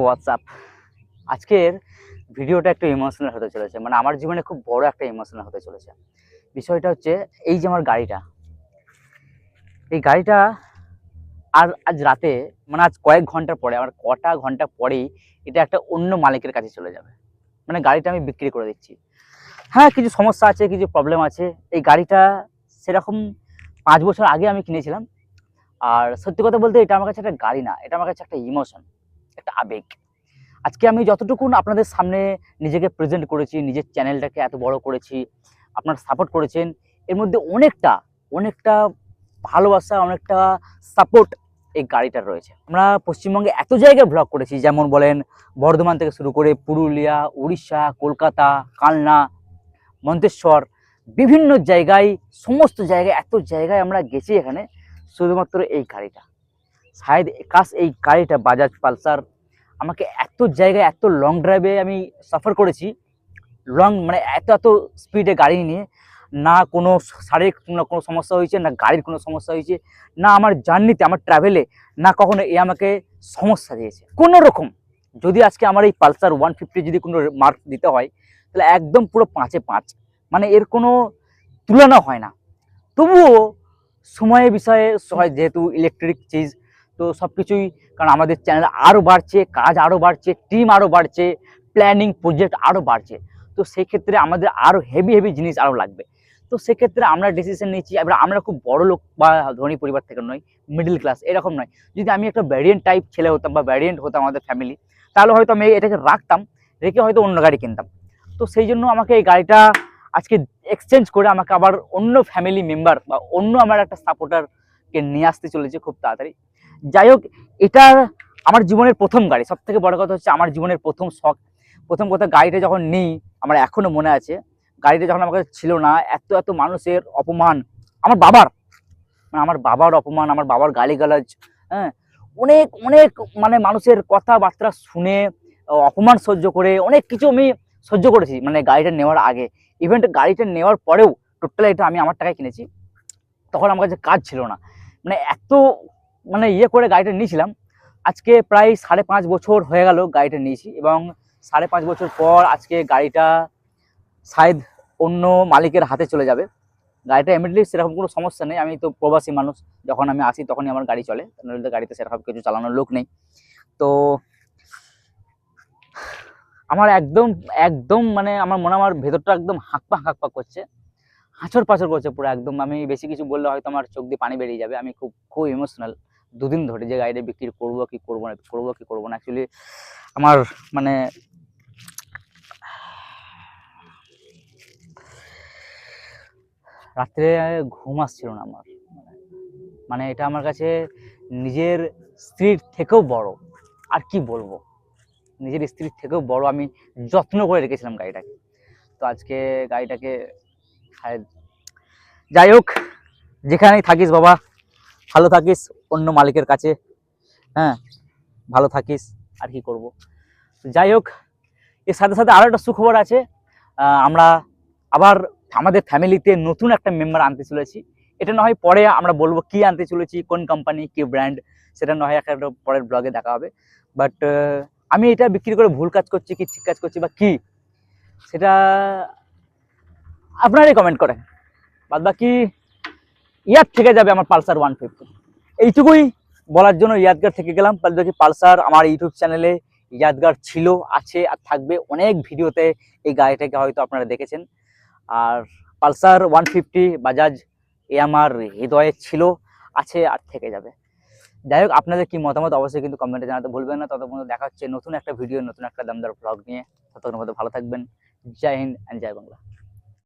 WhatsApp আজকের ভিডিওটা একটু ইমোশনাল হতে চলেছে। মানে আমার জীবনে খুব বড় একটা ইমোশনাল হতে চলেছে। বিষয়টা হচ্ছে, এই যে আমার গাড়িটা, এই গাড়িটা আর আজ রাতে মানে আজ কয়েক ঘণ্টা পরে, আমার কটা ঘণ্টা পরেই এটা একটা অন্য মালিকের কাছে চলে যাবে। মানে গাড়িটা আমি বিক্রি করে দিচ্ছি। হ্যাঁ কিছু সমস্যা আছে, কিছু প্রবলেম আছে। এই গাড়িটা সেরকম পাঁচ বছর আগে আমি কিনেছিলাম। আর সত্যি কথা বলতে এটা আমার কাছে একটা গাড়ি না, এটা আমার কাছে একটা ইমোশন একটা আবেগ। আজকে আমি যতটুকুন আপনাদের সামনে নিজেকে প্রেজেন্ট করেছি, নিজের চ্যানেলটাকে এত বড় করেছি, আপনারা সাপোর্ট করেছেন, এর মধ্যে অনেকটা অনেকটা ভালোবাসা, অনেকটা সাপোর্ট এই গাড়িটার রয়েছে। আমরা পশ্চিমবঙ্গে এত জায়গায় ব্লগ করেছি, যেমন বলেন বর্ধমান থেকে শুরু করে পুরুলিয়া, উড়িষ্যা, কলকাতা, কালনা, মন্তেশ্বর, বিভিন্ন জায়গায়, সমস্ত জায়গায়, এত জায়গায় আমরা গেছি এখানে, শুধুমাত্র এই গাড়িটা। শায়দ কাস এই গাড়িটা, বাজাজ পালসার। আমাকে এত জায়গায়, এত লং ড্রাইভে আমি সফর করেছি। লং মানে এত এত স্পিডে গাড়ি নিয়ে। না কোনো শারীরিক না কোনো সমস্যা হয়েছে, না গাড়ির কোনো সমস্যা হয়েছে, না আমার জার্নিতে আমার ট্রাভেলে না কখনো এ আমাকে সমস্যা দিয়েছে। কোনো রকম। যদি আজকে আমার এই পালসার ওয়ান ফিফটি যদি কোনো মার্ক দিতে হয়, তাহলে একদম পুরো পাঁচে পাঁচ। মানে এর কোনো তুলনা হয় না। তবুও সময়ের বিষয়ে হয়, যেহেতু ইলেকট্রিক চিজ তো সব কিছুই কারণ আমাদের চ্যানেল আরও বাড়ছে, কাজ আরও বাড়ছে টিম আরও বাড়ছে প্ল্যানিং প্রজেক্ট আরও বাড়ছে। তো সেই ক্ষেত্রে আমাদের আরও হেভি হেভি জিনিস আরও লাগবে। তো সেক্ষেত্রে আমরা ডিসিশন নিয়েছি, এবার আমরা খুব বড় লোক বা ধনী পরিবার থেকে নয় মিডল ক্লাস এরকম নয়। যদি আমি একটা ব্যারিয়েন্ট টাইপ ছেলে হতাম বা ব্যারিয়েন্ট হতাম আমাদের ফ্যামিলি তাহলে হয়তো আমি এটাকে রাখতাম, রেখে হয়তো অন্য গাড়ি কিনতাম। তো সেই জন্য আমাকে এই গাড়িটা আজকে এক্সচেঞ্জ করে আমাকে আবার অন্য ফ্যামিলি মেম্বার বা অন্য আমার একটা সাপোর্টারকে নিয়ে আসতে চলেছে খুব তাড়াতাড়ি। যাই হোক, এটা আমার জীবনের প্রথম গাড়ি। সব থেকে বড় কথা হচ্ছে আমার জীবনের প্রথম শখ। প্রথম কথা, গাড়িটা যখন নিই, আমার এখনও মনে আছে। গাড়িটা যখন আমার কাছে ছিল না, এত এত মানুষের অপমান, আমার বাবার মানে আমার বাবার অপমান, আমার বাবার গালিগালাজ হ্যাঁ? অনেক অনেক মানে মানুষের কথাবার্তা শুনে অপমান সহ্য করে, অনেক কিছু আমি সহ্য করেছি মানে গাড়িটা নেওয়ার আগে। ইভেন্ট গাড়িটা নেওয়ার পরেও টোটাল এটা আমি আমার টাকায় কিনেছি। তখন আমার কাছে কাজ ছিল না। মানে এত মানে ইয়ে করে গাড়িটা নিয়েছিলাম। আজকে প্রায় সাড়ে পাঁচ বছর হয়ে গেল গাড়িটা নিয়েছি এবং সাড়ে পাঁচ বছর পর আজকে গাড়িটা শায়দ অন্য মালিকের হাতে চলে যাবে। গাড়িটা এমনিটলি সেরকম কোনো সমস্যা নেই। আমি তো প্রবাসী মানুষ, যখন আমি আসি তখনই আমার গাড়ি চলে। নইলে গাড়িতে সেরকম কিছু চালানোর লোক নেই। তো আমার একদম একদম মানে আমার মনে আমার ভেতরটা একদম হাঁকপা হাঁকপা করছে। হাঁচর পাচর করছে পুরো একদম। আমি বেশি কিছু বললে হয়তো আমার চোখ দিয়ে পানি বেরিয়ে যাবে। আমি খুব খুব ইমোশনাল দুদিন ধরে যে গাড়িটা বিক্রি করব কি করব না, করব কি করব না অ্যাকচুয়ালি আমার মানে রাত্রে ঘুম আসছিল না আমার। মানে এটা আমার কাছে নিজের স্ত্রীর থেকেও বড়। আর কি বলব? নিজের স্ত্রীর থেকেও বড় আমি যত্ন করে রেখেছিলাম গাড়িটাকে। তো আজকে গাড়িটাকে যাই হোক, যেখানেই থাকিস বাবা, ভালো থাকিস। অন্য মালিকের কাছে। হ্যাঁ ভালো থাকিস, আর কি করব? যাই হোক, এর সাথে সাথে আরও একটা সুখবর আছে। আমরা আবার আমাদের ফ্যামিলিতে নতুন একটা মেম্বার আনতে চলেছি। এটা না হয় পরে আমরা বলব কি আনতে চলেছি, কোন কোম্পানি কি ব্র্যান্ড সেটা না হয় একটা পরের ব্লগে দেখা হবে। বাট আমি এটা বিক্রি করে ভুল কাজ করছি কি ঠিক কাজ করছি বা কি, সেটা আপনারাই কমেন্ট করেন। বাদ বাকি ইয়ার থেকে যাবে আমার পালসার ওয়ান ফিফটি এইটুকুই বলার জন্য ইয়াদগার থেকে গেলাম। বাকি পালসার আমার ইউটিউব চ্যানেলে ইয়াদগার ছিল, আছে আর থাকবে। অনেক ভিডিওতে এই গাড়িটাকে হয়তো আপনারা দেখেছেন। আর পালসার ওয়ান ফিফটি বাজাজ, এ আমার হৃদয়ে ছিল, আছে আর থেকে যাবে। যাই হোক, আপনাদের কি মতামত অবশ্যই কিন্তু কমেন্টে জানাতে ভুলবেন না। ততক্ষণ দেখা হচ্ছে নতুন একটা ভিডিও নতুন একটা দামদার ব্লগ নিয়ে। ততক্ষণ মধ্যে ভালো থাকবেন। জয় হিন্দ অ্যান্ড জয় বাংলা।